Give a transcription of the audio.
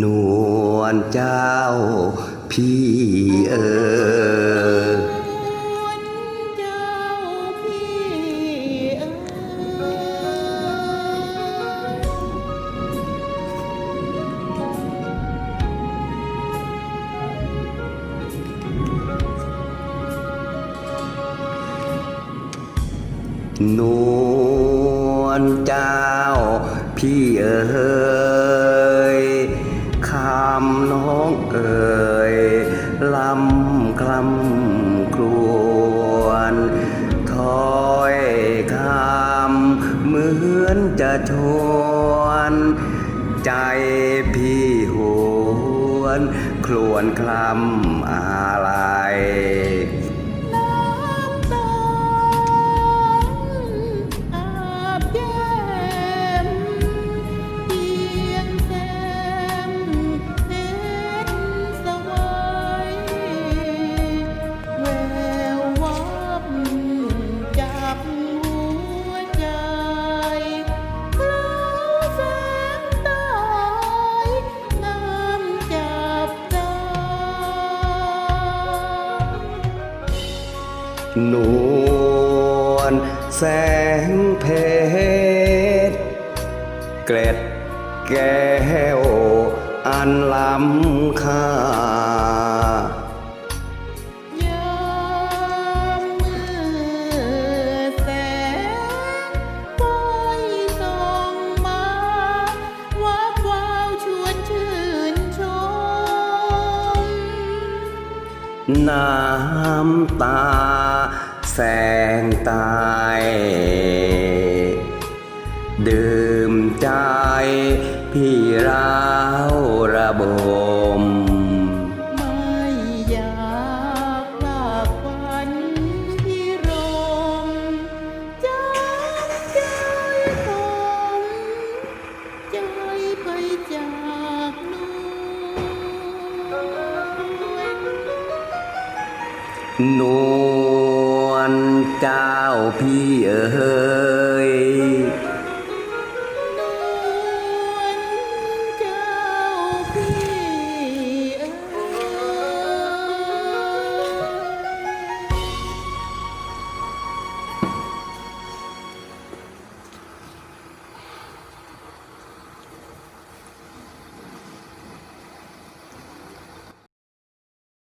นวลเจ้าพี่เออเจ้าพี่เอ๋ยนวลเจ้าพี่เอ๋ำครวนถ้อยคำเหมือนจะชวน ใจพี่หวน ครวนคลำอะไร นวลแสงเพชรเกล็ดแก้วอันล้ำค่า น้ำตา แสงตายดื่มใจพี่ราวระบบ นวลเจ้าพี่เอ๋